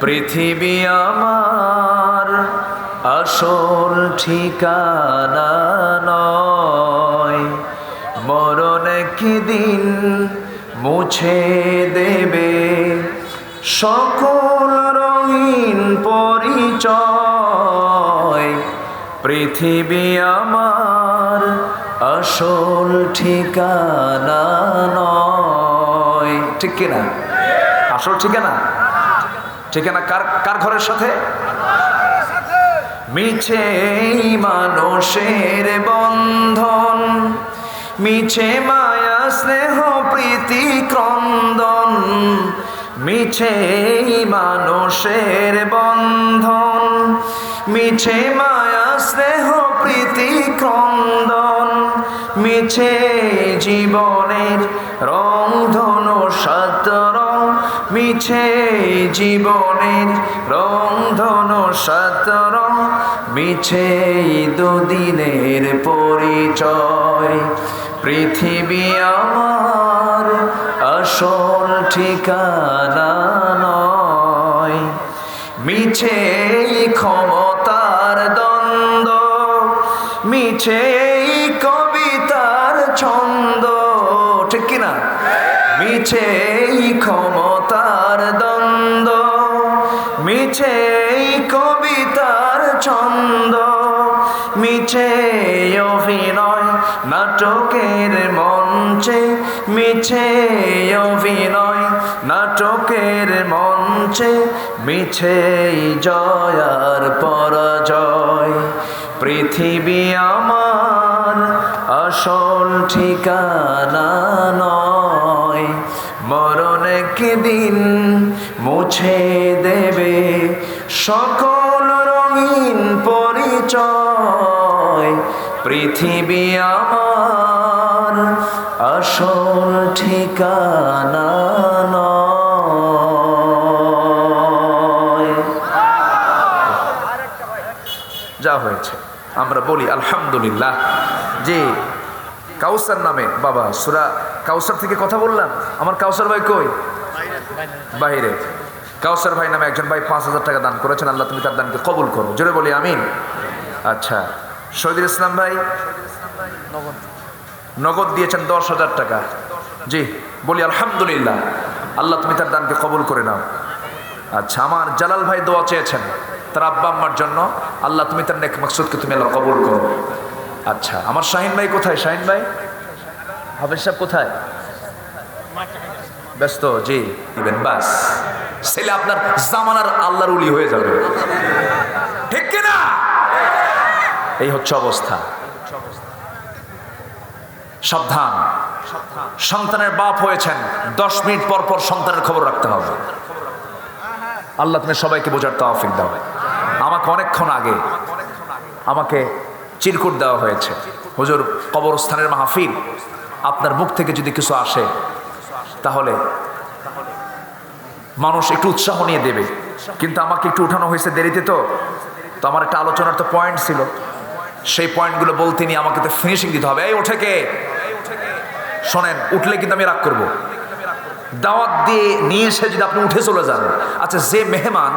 পৃথিবী আমার আসল ঠিকানা নয়। মরণ একদিন মুছে দেবে। সকল রঙিন পরিচয়। পৃথিবী আমার আসল ঠিকানা নয়। ঠিক কিনা? আসল ঠিকানা? ঠিকানা কার কার ঘরের সাথে? মিছে মানুষের বন্ধন, মিছে মায়া, স্নেহ, প্রীতি, ক্রন্দন, মিছে মানুষের বন্ধন, মিছে মায়া, স্নেহ, প্রীতি, ক্রন্দন, মিছে জীবনের রং ধনু সাত রং মিছে জীবনের রং ধনু সাত মিছে দুদিনের পরিচয়। পৃথিবী আমার আসল ঠিকানা নয়। মিছে ক্ষমতার দ্বন্দ্ব, মিছে কবিতার ছন্দ। ঠিক কিনা? মিছে এই মিছে কবিতার ছন্দ মিছে অভিনয় নাটকের মঞ্চে মিছে অভিনয় নাটকের মঞ্চে মিছে জয়ার পরাজয়। পৃথিবী আমার আসল ঠিকানা নয়, মরণ একদিন মুছে দেবে সকল রঙিন পরিচয়। পৃথিবী আমার আসল ঠিকানা যা হয়েছে, আমরা বলি আলহামদুলিল্লাহ। যে কাউসার নামে, বাবা, সুরা কাউসার থেকে কথা বললাম? আমার কাউসার ভাই কই? বাইরে। কাউসার ভাই নামে একজন ভাই পাঁচ হাজার টাকা দান করেছেন, আল্লাহ তুমি তার দানকে কবুল করো। জোরে বলি, আমিন। আচ্ছা শহীদুল ইসলাম ভাই, নগদ দিয়েছেন দশ হাজার টাকা। জি, বলি, আলহামদুলিল্লাহ, আল্লাহ তুমি তার দানকে কবুল করে নাও। আচ্ছা আমার জালাল ভাই দোয়া চেয়েছেন তার আব্বা আম্মার জন্য, আল্লাহ তুমি তার নেক মাকসুদকে তুমি আল্লাহ কবুল করো। আচ্ছা আমার শাহিন ভাই কোথায়? শাহিন ভাই? হাফিজ সাহেব কোথায়? ব্যস্ত, জি দিবেন বাস। ছেলে আপনার জামানার আল্লাহর উলি হয়ে যাবে। ঠিক কিনা? এই হচ্ছে অবস্থা। সাবধান। সন্তানের বাপ হয়েছেন, দশ মিনিট পর পর সন্তানের খবর রাখতে হবে। আল্লাহ তুমি সবাইকে বোঝার তৌফিক দাও। আমাকে অনেকক্ষণ আগে আমাকে চিরকুট দেওয়া হয়েছে। হুজুর, কবরস্থানের মাহফিল আপনার মুখ থেকে যদি কিছু আসে, তাহলে মানুষ একটু উৎসাহ নিয়ে দেবে। কিন্তু আমাকে একটু উঠানো হয়েছে দেরিতে তো। তো আমার একটা আলোচনার তো পয়েন্ট ছিল। সেই পয়েন্টগুলো বলতে নিয়ে আমাকে তো ফিনিশিং দিতে হবে। এই ওঠে কে? শোনেন, উঠলে কিন্তু আমি রাগ করব। দাওয়াত দিয়ে নিয়ে এসে যদি আপনি উঠে চলে যান আচ্ছা যে মেহমান,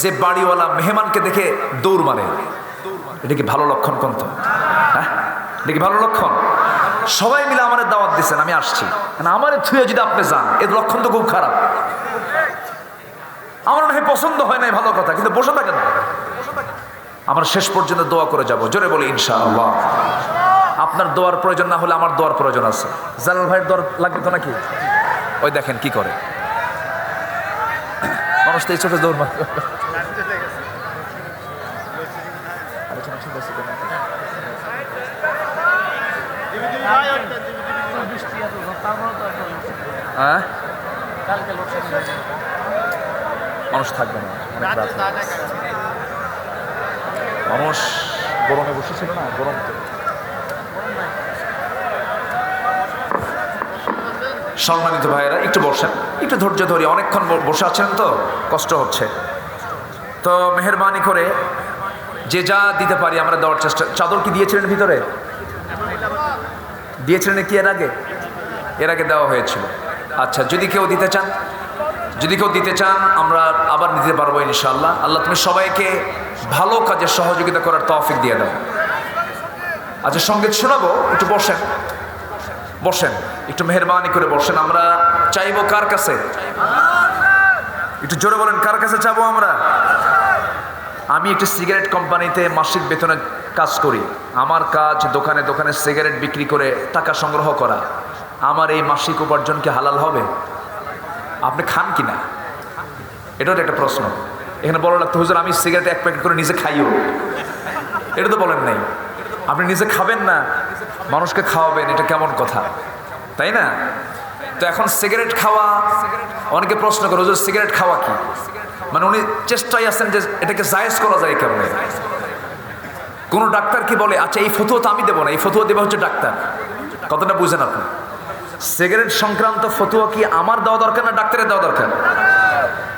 যে বাড়িওয়ালা মেহমানকে দেখে দৌড় মারে, এটা কি ভালো লক্ষণ কোন তো? হ্যাঁ? এটা কি ভালো লক্ষণ? সবাই মিলে আমার দাওয়াত দিচ্ছেন আমি আসছি। মানে আমার থুয়ে যদি আপনি যান, এর লক্ষণ তো খুব খারাপ। আমার মনে হয় পছন্দ হয় নাই, ভালো কথা, কিন্তু বসে থাকেন। আমরা শেষ পর্যন্ত দোয়া করে যাব। জোরে বলি, ইনশাআল্লাহ। আপনার দোয়ার প্রয়োজন না হলে আমার দোয়ার প্রয়োজন আছে। জালাল ভাইয়ের দোয়ার লাগবে তো নাকি? ওই দেখেন কি করে। মানুষ তো এই চোখে দৌড় মারবে। হ্যাঁ? মানুষ থাকবে না অনেক রাত মানুষ গরমে বসেছিল না গরম সম্মানিত ভাইয়েরা একটু বসেন। একটু ধৈর্য ধরি অনেকক্ষণ বসে আছেন তো? কষ্ট হচ্ছে। তো মেহরবানি করে যে যা দিতে পারি আমরা দেওয়ার চেষ্টা। চাদর কি দিয়েছিলেন ভিতরে? দিয়েছিলেন কি এর আগে? এর আগে দেওয়া হয়েছিল। আচ্ছা যদি কেউ দিতে চান। যদি কেউ দিতে চান, আমরা আবার নিতে পারব ইনশাআল্লাহ। আল্লাহ তুমি সবাইকে ভালো কাজে সহযোগিতা করার তৌফিক দিয়ে দাও। আচ্ছা সংগীত শোনাবো? একটু বসেন। বসেন। একটু মেহরবানি করে বসেন। আমরা চাইব কার কাছে? একটু জোরে বলেন, কার কাছে চাবো আমরা? আমি একটি সিগারেট কোম্পানিতে মাসিক বেতনে কাজ করি। আমার কাজ দোকানে দোকানে সিগারেট বিক্রি করে টাকা সংগ্রহ করা। আমার এই মাসিক উপার্জন কি হালাল হবে? আপনি খান কি না? এটাও একটা প্রশ্ন। এখানে বলো লাগতো হুজুর, আমি সিগারেট এক প্যাকেট করে নিজে খাইও। এটা তো বলেন নাই। আপনি নিজে খাবেন না, মানুষকে খাওয়াবেন, এটা কেমন কথা? তাই না? তো এখন সিগারেট খাওয়া, অনেকে প্রশ্ন করে, হুজুর, সিগারেট খাওয়া কি? মানে উনি চেষ্টায় আছেন যে এটাকে জায়েজ করা যায় কেমনে কোনো ডাক্তার কি বলে আচ্ছা এই ফতুয়া তো আমি দেবো না, এই ফতুয়া দেবে হচ্ছে ডাক্তার। কতটা বুঝেন আপনি। সিগারেট সংক্রান্ত ফতুয়া কি আমার দেওয়া দরকার না ডাক্তারের দেওয়া দরকার?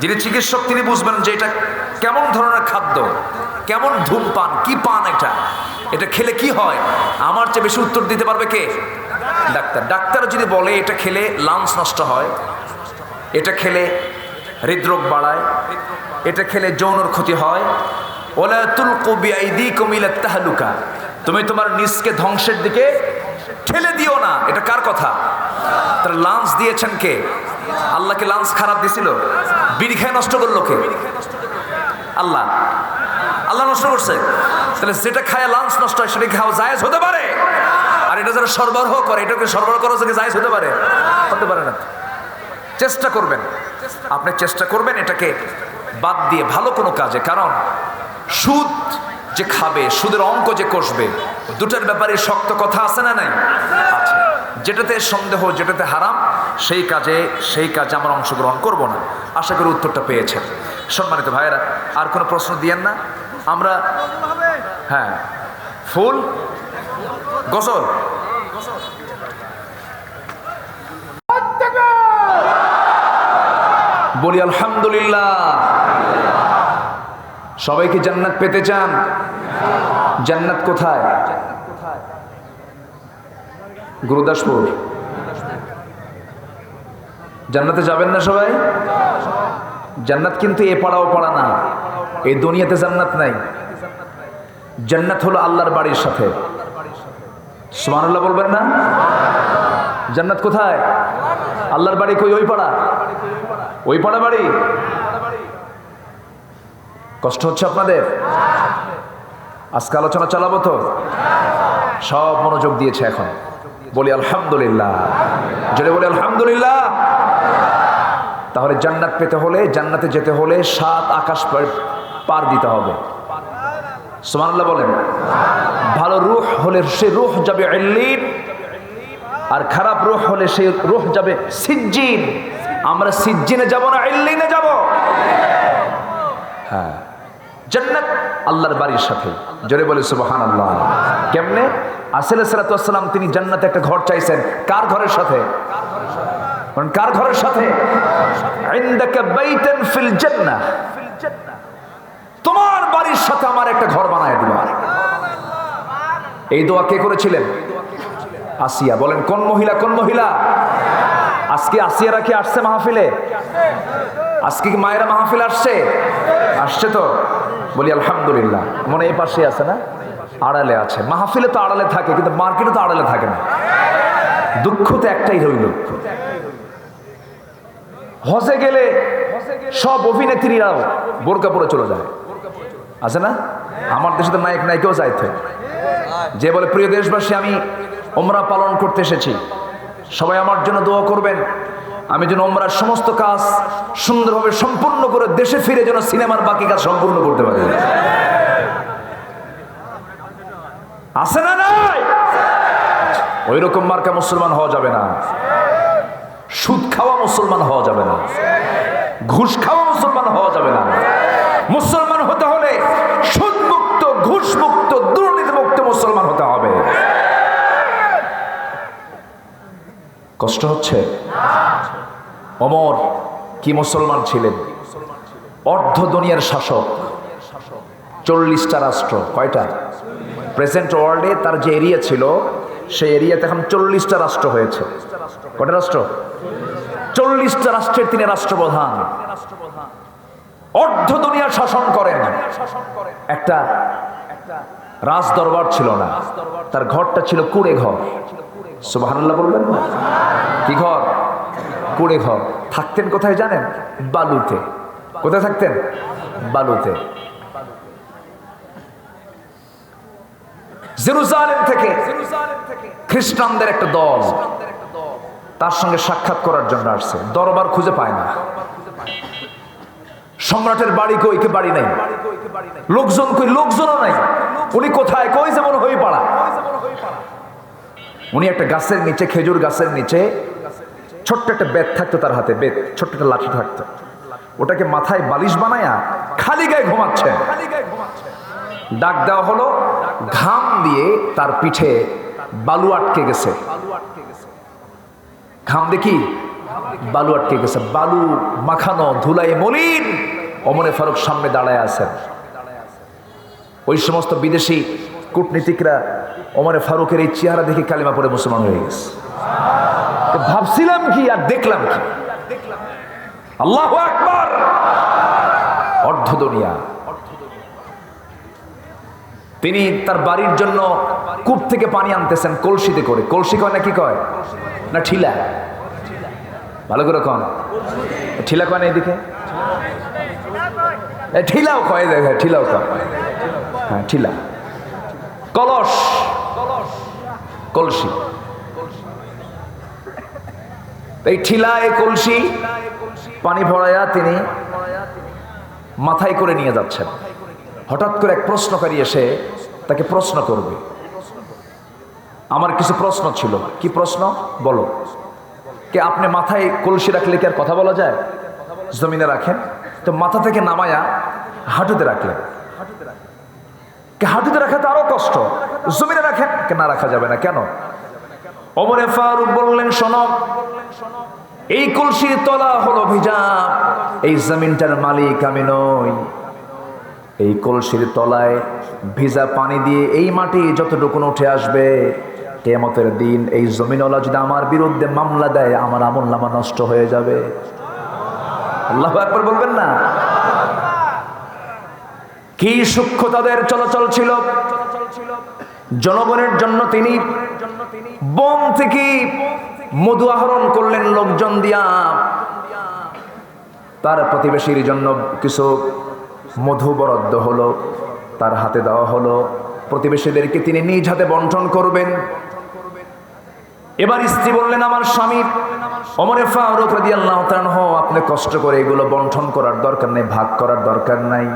যিনি চিকিৎসক, তিনি বুঝবেন যে এটা কেমন ধরনের খাদ্য, কেমন ধূমপান, কি পান এটা? এটা খেলে কি হয়? আমার চেয়ে বেশি উত্তর দিতে পারবে কে? ডাক্তার। ডাক্তার যদি বলে এটা খেলে লাংস নষ্ট হয়, এটা খেলে হৃদরোগ বাড়ায়, এটা খেলে যৌনর ক্ষতি হয় ওলা তুলকু বিআইদিকুম ইলা তাহলুকা। তুমি তোমার নিজকে ধ্বংসের দিকে ঠেলে দিও না। এটা কার কথা? তার লাঞ্চ দিয়েছেন কে? আল্লাহকে লাঞ্চ খারাপ দিছিল? বিড়ি খেয়ে নষ্ট করল কে? আল্লাহ। আল্লাহ নষ্ট করছে? তাহলে যেটা খায় লাঞ্চ নষ্ট হয়, সেটা খাওয়া জায়েজ হতে পারে? আর এটা যারা সরবরাহ করে এটাকে সরবরাহ করা থেকে জায়েজ হতে পারে? হতে পারে না। চেষ্টা করবেন। আপনি চেষ্টা করবেন এটাকে বাদ দিয়ে ভালো কোনো কাজে। কারণ সুদ যে খাবে, সুদের অঙ্ক যে কষবে দুটার ব্যাপারে শক্ত কথা আছে না নাই? আছে। যেটাতে সন্দেহ, যেটাতে হারাম, সেই কাজে সেই কাজে আমরা অংশগ্রহণ করব না। আশা করি উত্তরটা পেয়েছেন। সম্মানিত ভাইয়েরা, আর কোনো প্রশ্ন দিয়েন না? আমরা হ্যাঁ। ফুল? গোসল? বলি আলহামদুলিল্লাহ। সবাই কি জান্নাত পেতে চান? জান্নাত কোথায়? গুরুদাসপুর। জান্নাতে যাবেন না সবাই? জান্নাত কিন্তু এ পাড়া ও পাড়া না। এই দুনিয়াতে জান্নাত নাই। জান্নাত হলো আল্লাহর বাড়ির সাথে। সুবহানাল্লাহ বলবেন না? জান্নাত কোথায়? আল্লাহর বাড়ি কই? ওই পাড়া? ওই পাড়া বাড়ি? কষ্ট হচ্ছে আপনাদের? আজকে আলোচনা চালাবো তো? সব মনোযোগ দিয়েছে এখন। বলি আলহামদুলিল্লাহ। যদি বলি আলহামদুলিল্লাহ, তাহলে জান্নাত পেতে হলে, জান্নাতে যেতে হলে সাত আকাশ পার- দিতে হবে। সুমানুল্লাহ বলেন, ভালো রুহ হলে সে রুহ যাবে আর খারাপ রুহ হলে সে রুহ যাবে সিজ্জিন। আমরা সিজ্জিনে যাব না এল্লিনে যাব? হ্যাঁ। জান্নাত আল্লাহর বাড়ির সাথে। জোরে বলে সুবহান আল্লাহ কেমনে? আসেল সালাতাম তিনি জান্নাতে একটা ঘর চাইছেন। কার ঘরের সাথে? কার ঘরের সাথে? তোমার বাড়ির সাথে আমার একটা ঘর বানায় দিবা। এই দোয়া কে করেছিলেন? আসিয়া। বলেন, কোন মহিলা কোন মহিলা? আজকে আসিয়ারা কি আসছে মাহফিলে? আজকে কি মায়েরা মাহফিল আসছে? আসছে তো? বলি, আলহামদুলিল্লাহ। মনে এই পাশে আছে না? আড়ালে আছে। মাহফিলে তো আড়ালে থাকে, কিন্তু মার্কেটে তো আড়ালে থাকে না। দুঃখ তো একটাই রইল হসে গেলে সব অভিনেত্রীরাও বোরকা পরে চলে যায়। আছে না? আমার দেশে তো নায়ক নায়িকাও যাইতে যে বলে, প্রিয় দেশবাসী, আমি ওমরা পালন করতে এসেছি। সবাই আমার জন্য দোয়া করবেন। আমি যেন ওমরার সমস্ত কাজ সুন্দরভাবে সম্পূর্ণ করে দেশে ফিরে যেন সিনেমার বাকি কাজ সম্পূর্ণ করতে পারি। আছে না নাই? ওই রকম মার্কা মুসলমান হওয়া যাবে না। সুদ খাওয়া মুসলমান হওয়া যাবে না। ঘুষ খাওয়া মুসলমান হওয়া যাবে না। মুসলমান হতে হলে সুদ মুক্ত ঘুষ মুক্ত দুর্নীতি মুসলমান হতে হবে। কষ্ট হচ্ছে? অমর, কি মুসলমান ছিলেন? অর্ধ দুনিয়ার শাসক, চল্লিশটা রাষ্ট্র, কয়টা? প্রেজেন্ট ওয়ার্ল্ডে তার যে এরিয়া ছিল, সেই এরিয়াতে এখন চল্লিশটা রাষ্ট্র হয়েছে। কয়টা রাষ্ট্র? চল্লিশটা রাষ্ট্রের তিনি রাষ্ট্রপ্রধান। অর্ধ দুনিয়া শাসন করেন। একটা রাজ দরবার ছিল না। তার ঘরটা ছিল কুড়ে ঘর। সুবহানাল্লাহ বলবেন না? কি ঘর? কুড়ে ঘর। থাকতেন কোথায় জানেন? বালুতে। কোথায় থাকতেন? বালুতে। জেরুজালেম থেকে খ্রিস্টানদের একটা দল। তার সঙ্গে সাক্ষাৎ করার জন্য আসছে। দরবার খুঁজে পায় না। সম্রাটের বাড়ি কই কে বাড়ি নাই? লোকজন কই? লোকজনও নাই। উনি কোথায়? কই যেমন হয়ে পাড়া? উনি একটা গাছের নিচে খেজুর গাছের নিচে ছোট্ট একটা বেত থাকতো তার হাতে বেত ছোট্ট একটা লাঠি থাকতো। ওটাকে মাথায় বালিশ বানায়া খালি গায়ে ঘুমাচ্ছে ডাক দেওয়া হলো ঘাম দিয়ে তার পিঠে বালু আটকে গেছে। ঘাম দেখি? বালু আটকে গেছে। বালু মাখানো ধুলাই মলিন অমনে ফারুক সামনে দাঁড়ায় আছেন। ওই সমস্ত বিদেশি কূটনীতিকরা অমরে ফারুকের এই চেহারা দেখে কালিমা পড়ে মুসলমান হয়ে গেছে। ভাবছিলাম কি আর দেখলাম কি? আল্লাহ আকবার! অর্ধ দুনিয়া। তিনি তার বাড়ির জন্য কূপ থেকে পানি আনতেছেন কলসিতে করে। কলসি কয় না কি কয়? না ঠিলা? ভালো করে কন। ঠিলা কয় না এদিকে? এ, ঠিলাও কয় দেখ ঠিলাও কয়। হ্যাঁ ঠিলা। কলস। কলসি। এই ঠিলা ঠিলায় কলসি পানি ভরাইয়া তিনি মাথায় করে নিয়ে যাচ্ছেন। হঠাৎ করে এক প্রশ্নকারী এসে তাকে প্রশ্ন করবে। আমার কিছু প্রশ্ন ছিল। কি প্রশ্ন? বলো। কে আপনি মাথায় কলসি রাখলে কি আর কথা বলা যায়? জমিনে রাখেন। তো মাথা থেকে নামায়া হাঁটুতে রাখলেন। হাঁটুতে রাখা তো আরও কষ্ট। জমিনে রাখেন। কে না রাখা যাবে না। কেন? অমরে ফারুক বললেন, শোনো, এই কলসির তলা হলো ভিজা। এই জমিনটার মালিক আমি নই। এই কলসির তলায় ভিজা পানি দিয়ে এই মাটি যতটুকু উঠে আসবে কেমতের দিন এই জমিনওয়ালা যদি আমার বিরুদ্ধে মামলা দেয়, আমার আমল নামা নষ্ট হয়ে যাবে। আল্লাহ একবার বলবেন না? কি সূক্ষ্ম তাদের চলাচল ছিল? জনগণের জন্য তিনি বন থেকে মধু আহরণ করলেন লোকজন দিয়া। তার প্রতিবেশীর জন্য কিছু মধু বরাদ্দ হলো, তার হাতে দেওয়া হলো। প্রতিবেশীদেরকে তিনি নিজ হাতে বন্টন করবেন। এবার স্ত্রী বললেন, আমার স্বামী অমরে আপনি কষ্ট করে এগুলো বন্টন করার দরকার নেই, ভাগ করার দরকার নাই।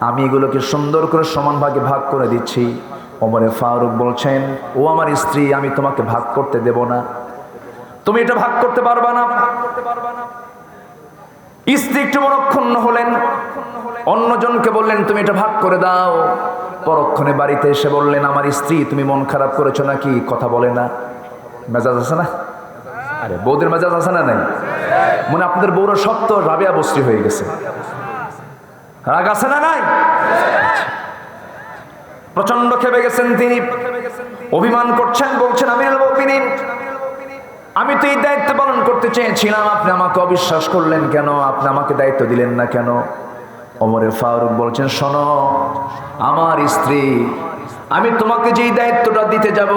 আমি এগুলোকে সুন্দর করে সমান ভাগে ভাগ করে দিচ্ছি। অমরে ফারুক বলছেন, ও আমার স্ত্রী, আমি তোমাকে ভাগ করতে দেব না। তুমি এটা ভাগ করতে পারবা না। স্ত্রী একটু মনক্ষুণ্ণ হলেন। অন্যজনকে বললেন, তুমি এটা ভাগ করে দাও। পরক্ষণে বাড়িতে এসে বললেন, আমার স্ত্রী, তুমি মন খারাপ করেছ নাকি? কথা বলে না। মেজাজ আছে না? আরে, বৌদের মেজাজ আছে না নাই? মনে আপনাদের বউরা সব তো রাবিয়া বস্ত্রী হয়ে গেছে। রাগ আছে না নাই? প্রচণ্ড খেপে গেছেন তিনি। অভিমান করছেন, বলছেন আমি আমি তো এই দায়িত্ব পালন করতে চেয়েছিলাম, আপনি আমাকে অবিশ্বাস করলেন কেন? আপনি আমাকে দায়িত্ব দিলেন না কেন? অমরে ফারুক বলছেন, শোনো, আমার স্ত্রী, আমি তোমাকে যেই দায়িত্বটা দিতে যাব,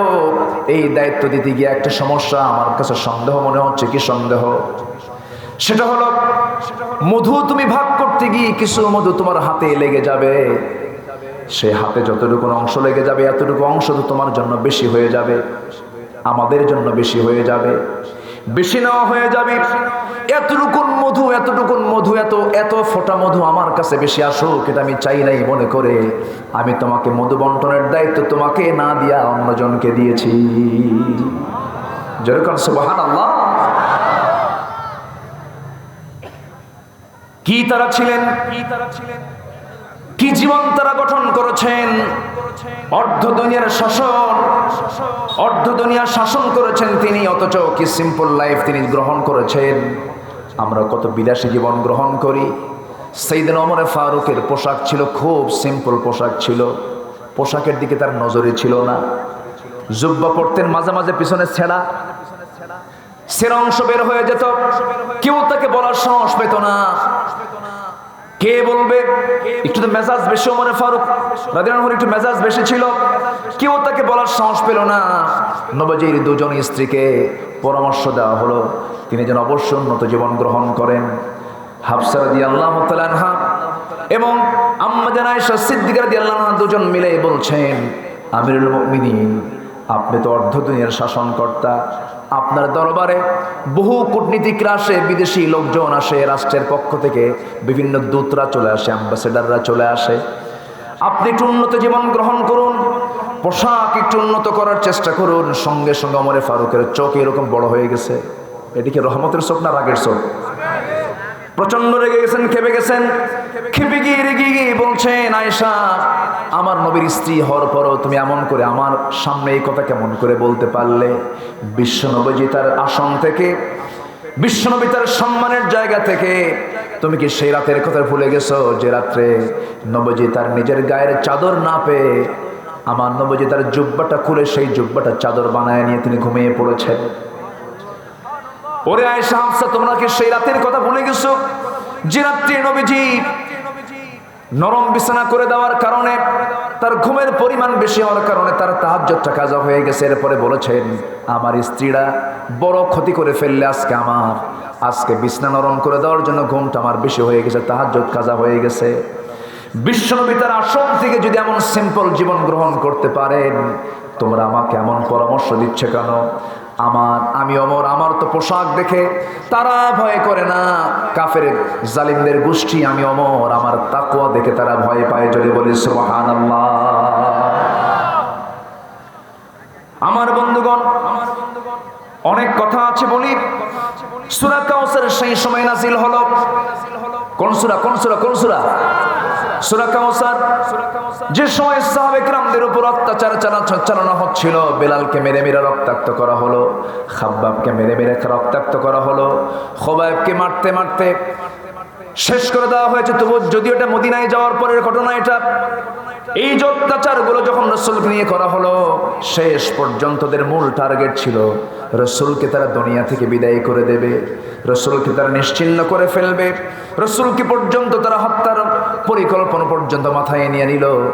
এই দায়িত্ব দিতে গিয়ে একটা সমস্যা আমার কাছে সন্দেহ, মনে হচ্ছে কি সন্দেহ? সেটা হলো, মধু তুমি ভাগ করতে গিয়ে কিছু মধু তোমার হাতে লেগে যাবে। সে হাতে যতটুকু অংশ লেগে যাবে, এতটুকু অংশ তো তোমার জন্য বেশি হয়ে যাবে। আমাদের জন্য বেশি হয়ে যাবে। বেশি নেওয়া হয়ে যাবে। এতটুকুন মধু এতটুকুন মধু, এত এত ফোটা মধু আমার কাছে বেশি আসুক এটা আমি চাই নাই মনে করে। আমি তোমাকে মধু বন্টনের দায়িত্ব তোমাকে না দিয়া অন্যজনকে দিয়েছি। যেরকম সুবাহান আল্লাহ কি তারা ছিলেন কি তারা ছিলেন? কি জীবন তারা গঠন করেছেন? অর্ধ দুনিয়ার শাসন। অর্ধ দুনিয়া শাসন করেছেন তিনি, অথচ কি সিম্পল লাইফ তিনি গ্রহণ করেছেন। আমরা কত বিলাসী জীবন গ্রহণ করি। সেইদিন অমরে ফারুকের পোশাক ছিল, খুব সিম্পল পোশাক ছিল। পোশাকের দিকে তার নজরে ছিল না। জুব্বা পড়তেন মাঝে মাঝে পিছনে ছেঁড়া। সেরা অংশ বের হয়ে যেত। কেউ তাকে বলার সাহস পেত না। কে বলবে? একটু তো মেজাজ বেশি মনে ফারুক। রাদিয়াল্লাহু একটু মেজাজ বেশি ছিল। কেউ তাকে বলার সাহস পেল না। নবজির দুজন স্ত্রীকে পরামর্শ দেওয়া হলো। তিনি যেন অবশ্য উন্নত জীবন গ্রহণ করেন। হাফসা রাদিয়াল্লাহু তাআলা আনহা এবং দুজন মিলে বলছেন, আমিরুল আপনি তো অর্ধ দুনিয়ার শাসনকর্তা। আপনার দরবারে বহু কূটনীতিকরা আসে বিদেশি লোকজন আসে, রাষ্ট্রের পক্ষ থেকে বিভিন্ন দূতরা চলে আসে, অ্যাম্বাসেডাররা চলে আসে। আপনি একটু উন্নত জীবন গ্রহণ করুন, পোশাক একটু উন্নত করার চেষ্টা করুন, সঙ্গে সঙ্গে অমরে ফারুকের চোখ এরকম বড় হয়ে গেছে। এদিকে রহমতের চোখ না রাগের চোখ? প্রচণ্ড রেগে গেছেন, খেপে গেছেন। খেপে গিয়ে রেগে গিয়ে বলছেন, আয়েশা, আমার নবীর স্ত্রী হওয়ার পরও তুমি এমন করে আমার সামনে এই কথা কেমন করে বলতে পারলে? বিশ্ব নবজি তার আসন থেকে, বিশ্বনবী তার সম্মানের জায়গা থেকে, তুমি কি সেই রাতের কথা ভুলে গেছো যে রাত্রে নবজি তার নিজের গায়ের চাদর না পেয়ে আমার নবজি তার জুব্বাটা খুলে সেই জুব্বাটা চাদর বানায় নিয়ে তিনি ঘুমিয়ে পড়েছেন? ওরে আয়েশা হাফসা, তোমরা কি সেই রাতের কথা ভুলে গেছো? যে রাত্রে নবীজি নরম বিছানা করে দেওয়ার কারণে, তার ঘুমের পরিমাণ বেশি হওয়ার কারণে তার তাহাজ্জতটা কাজা হয়ে গেছে। এরপরে বলেছেন, আমার স্ত্রীরা বড় ক্ষতি করে ফেললে আজকে আমার, আজকে বিছনা নরম করে দেওয়ার জন্য ঘুমটা আমার বেশি হয়ে গেছে তাহাজ্জত কাজা হয়ে গেছে। বিশ্বনবী তার আসন থেকে যদি এমন সিম্পল জীবন গ্রহণ করতে পারেন, তোমরা আমাকে এমন পরামর্শ দিচ্ছে কেন? আমার, আমি অমর, আমার তো পোশাক দেখে। তারা ভয় করে না। কাফের জালিমদের গোষ্ঠী, আমি অমর, আমার তাকুয়া দেখে তারা ভয় পায়। যদি বলি সুবহান আমার বন্ধুগণ, অনেক কথা আছে বলি। সুরা কাউসার সেই সময় নাজিল হলো। কোন সুরা কোন সুরা কোন সুরা? সুরা কাউসার যে সময় সাহাবেকরামদের উপর অত্যাচার চালা- চালানো হচ্ছিল, বেলালকে মেরে মেরে রক্তাক্ত করা হলো, খাব্বাবকে মেরে মেরে রক্তাক্ত করা হলো খোবাইবকে মারতে মারতে শেষ করে দেওয়া হয়েছে। তবু যদিও এটা মদিনায় যাওয়ার পরের ঘটনা এটা, এই যে অত্যাচারগুলো যখন রসুলকে নিয়ে করা হলো, শেষ পর্যন্ত মূল টার্গেট ছিল, রসুলকে তারা দুনিয়া থেকে বিদায় করে দেবে, রসুলকে তারা নিশ্চিন্ন করে ফেলবে রসুলকে পর্যন্ত তারা হত্যার পরিকল্পনা পর্যন্ত মাথায় নিয়ে নিল।